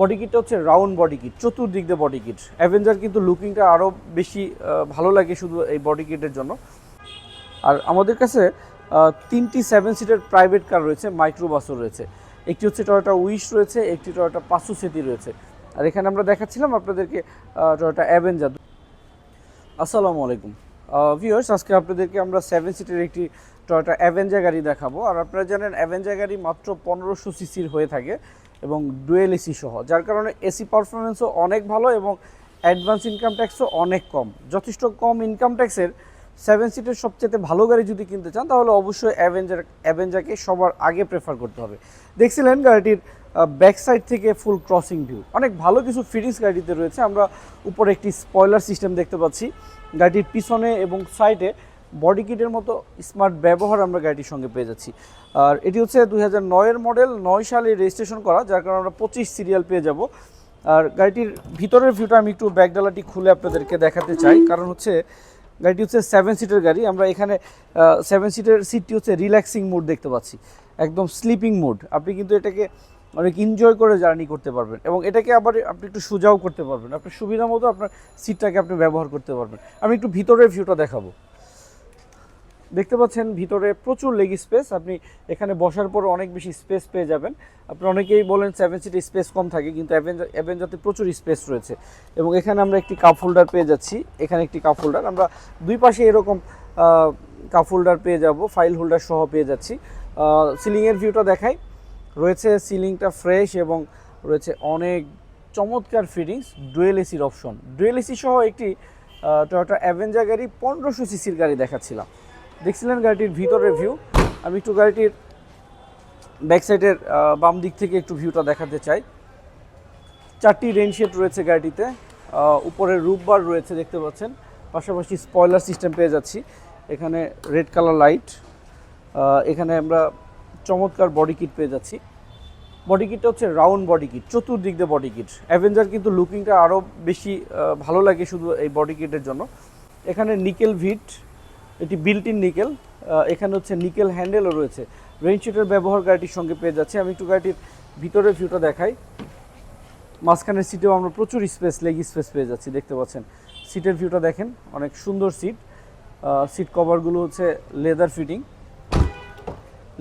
Body কিটটা হচ্ছে round body kit চতুর্দিক দিয়ে বডি কিট অ্যাভেঞ্জার কিন্তু লুকিংটা আরও বেশি ভালো লাগে শুধু এই বডি কিটের জন্য। আর আমাদের কাছে তিনটি সেভেন সিটের প্রাইভেট কার রয়েছে মাইক্রো বাসও রয়েছে। একটি হচ্ছে টয়োটা উইশ রয়েছে, একটি টয়োটা পাসু সেতি রয়েছে। আর এখানে আমরা দেখাচ্ছিলাম আপনাদেরকে টয়োটা অ্যাভেঞ্জার আসসালামু আলাইকুম। ভিউয়ার্স আজকে আপনাদেরকে আমরা সেভেন সিটের একটি টয়োটা অ্যাভেঞ্জার গাড়ি দেখাবো। আর আপনারা জানেন অ্যাভেঞ্জার গাড়ি মাত্র পনেরোশো সিসির হয়ে থাকে। এবং ডুয়েল এসি সহ, যার কারণে এসি পারফরমেন্সও অনেক ভালো এবং অ্যাডভান্স ইনকাম ট্যাক্সও অনেক কম। যথেষ্ট কম ইনকাম ট্যাক্সের সেভেন সিটের সবচেয়ে ভালো গাড়ি যদি কিনতে চান, তাহলে অবশ্যই অ্যাভেঞ্জার, অ্যাভেঞ্জারকে সবার আগে প্রেফার করতে হবে। দেখছিলেন গাড়িটির ব্যাক সাইড থেকে ফুল ক্রসিং ভিউ অনেক ভালো কিছু ফিটিংস গাড়িতে রয়েছে। আমরা উপরে একটি স্পয়লার সিস্টেম দেখতে পাচ্ছি। গাড়িটির পিছনে এবং সাইডে বডি কিটের মতো স্মার্ট ব্যবহার আমরা গাড়িটির সঙ্গে পেয়ে যাচ্ছি। আর এটি হচ্ছে দুই হাজার নয়ের মডেল, নয় সালে রেজিস্ট্রেশন করা, যার কারণে আমরা পঁচিশ সিরিয়াল পেয়ে যাব। আর গাড়িটির ভিতরের ভিউটা আমি একটু ব্যাকডালাটি খুলে আপনাদেরকে দেখাতে চাই। কারণ হচ্ছে গাড়িটি হচ্ছে সেভেন সিটের গাড়ি। আমরা এখানে সেভেন সিটের সিটটি হচ্ছে রিল্যাক্সিং মুড দেখতে পাচ্ছি। একদম স্লিপিং মুড আপনি কিন্তু এটাকে অনেক এনজয় করে জার্নি করতে পারবেন এবং এটাকে আবার আপনি একটু সোজাও করতে পারবেন। আপনার সুবিধা মতো আপনার সিটটাকে আপনি ব্যবহার করতে পারবেন। আমি একটু ভিতরের ভিউটা দেখাবো। দেখতে পাচ্ছেন ভিতরে প্রচুর লেগ স্পেস আপনি এখানে বসার পর অনেক বেশি স্পেস পেয়ে যাবেন। আপনি অনেকেই বলেন সেভেন সিটে স্পেস কম থাকে, কিন্তু অ্যাভেঞ্জার অ্যাভেঞ্জারতে প্রচুর স্পেস রয়েছে। এবং এখানে আমরা একটি কাপ হোল্ডার পেয়ে যাচ্ছি। এখানে একটি কাপ হোল্ডার আমরা দুই পাশে এরকম কাপ হোল্ডার পেয়ে যাব ফাইল হোল্ডার সহ পেয়ে যাচ্ছি। সিলিংয়ের ভিউটা দেখাই। রয়েছে সিলিংটা ফ্রেশ এবং রয়েছে অনেক চমৎকার ফিটিংস ডুয়েল এসির অপশন ডুয়েল এসি সহ একটি টয়োটা অ্যাভেঞ্জার গাড়ি, পনেরোশো সিসির গাড়ি দেখাচ্ছিলাম। দেখছিলেন গাড়িটির ভিতরের ভিউ আমি একটু গাড়িটির ব্যাক সাইডের বাম দিক থেকে একটু ভিউটা দেখাতে চাই। চারটি রেনশেড রয়েছে গাড়িটিতে উপরে রুফ বার রয়েছে, দেখতে পাচ্ছেন। পাশাপাশি স্পয়লার সিস্টেম পেয়ে যাচ্ছি। এখানে রেড কালার লাইট এখানে আমরা চমৎকার বডি কিট পেয়ে যাচ্ছি। বডি কিটটা হচ্ছে রাউন্ড বডি কিট চতুর্দিক দিয়ে বডি কিট অ্যাভেঞ্জার কিন্তু লুকিংটা আরও বেশি ভালো লাগে শুধু এই বডি কিটের জন্য। এখানে নিকেল ভিট এটি বিল্ট ইন নিকেল এখানে হচ্ছে নিকেল হ্যান্ডেলও রয়েছে। রেইনশিটের ব্যবহার গাড়িটির সঙ্গে পেয়ে যাচ্ছে। আমি একটু গাড়িটির ভিতরের ভিউটা দেখাই। মাঝখানের সিটেও আমরা প্রচুর স্পেস লেগ স্পেস পেয়ে যাচ্ছি, দেখতে পাচ্ছেন। সিটের ভিউটা দেখেন, অনেক সুন্দর সিট সিট কভারগুলো হচ্ছে লেদার ফিটিং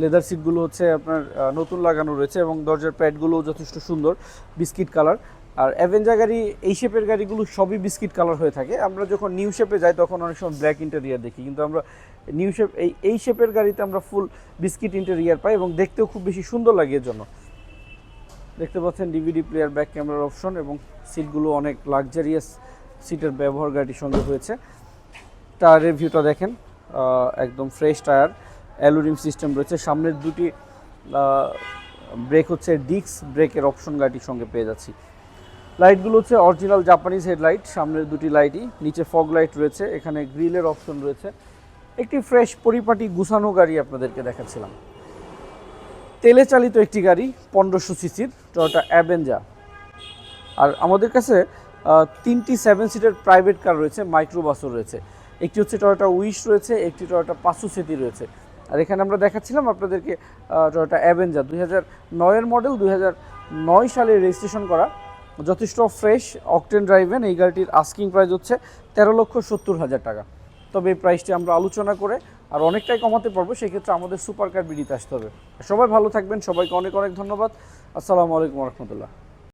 লেদার সিটগুলো হচ্ছে আপনার নতুন লাগানো রয়েছে এবং দরজার প্যাডগুলো যথেষ্ট সুন্দর। বিস্কিট কালার আর অ্যাভেঞ্জার গাড়ি, এই শেপের গাড়িগুলো সবই বিস্কিট কালার হয়ে থাকে। আমরা যখন নিউ শেপে যাই, তখন অনেক সময় ব্ল্যাক ইন্টেরিয়ার দেখি। কিন্তু আমরা নিউ শেপ এই এই শেপের গাড়িতে আমরা ফুল বিস্কিট ইন্টেরিয়ার পাই এবং দেখতেও খুব বেশি সুন্দর লাগে এর জন্য দেখতে পাচ্ছেন ডিভিডি প্লেয়ার ব্যাক ক্যামেরার অপশন এবং সিটগুলো অনেক লাক্সারিয়াস সিটের ব্যবহার গাড়ির সঙ্গে হয়েছে। টায়ারের ভিউটা দেখেন একদম ফ্রেশ টায়ার অ্যালুরিম সিস্টেম রয়েছে। সামনের দুটি ব্রেক হচ্ছে ডিস্ক ব্রেকের অপশন গাড়িটির সঙ্গে পেয়ে যাচ্ছি। লাইটগুলো হচ্ছে অরিজিনাল জাপানিজ হেডলাইট সামনের দুটি লাইটই নিচে ফগ লাইট রয়েছে, এখানে গ্রিলের অপশন রয়েছে। একটি ফ্রেশ পরিপাটি গুছানো গাড়ি আপনাদেরকে দেখাচ্ছিলাম। তেলে চালিত একটি গাড়ি, পনেরোশো সিসির টয়োটা অ্যাভেঞ্জা আর আমাদের কাছে তিনটি সেভেন সিটের প্রাইভেট কার রয়েছে মাইক্রোবাসও রয়েছে। একটি হচ্ছে টয়োটা উইশ রয়েছে, একটি টয়োটা পাসু সেতি রয়েছে। আর এখানে আমরা দেখাচ্ছিলাম আপনাদেরকে টয়োটা অ্যাভেঞ্জা দুই হাজার নয়ের মডেল দুই হাজার নয় সালে রেজিস্ট্রেশন করা। যথেষ্ট ফ্রেশ অকটেন ড্রাইভেন এই গাড়িটির আস্কিং প্রাইস হচ্ছে তেরো লক্ষ সত্তর হাজার টাকা। তবে এই প্রাইসটি আমরা আলোচনা করে আর অনেকটাই কমাতে পারব, সেক্ষেত্রে আমাদের সুপার কার বিডিতে আসতে হবে। সবাই ভালো থাকবেন, সবাইকে অনেক অনেক ধন্যবাদ। আসসালামু আলাইকুম রহমতুল্লাহ।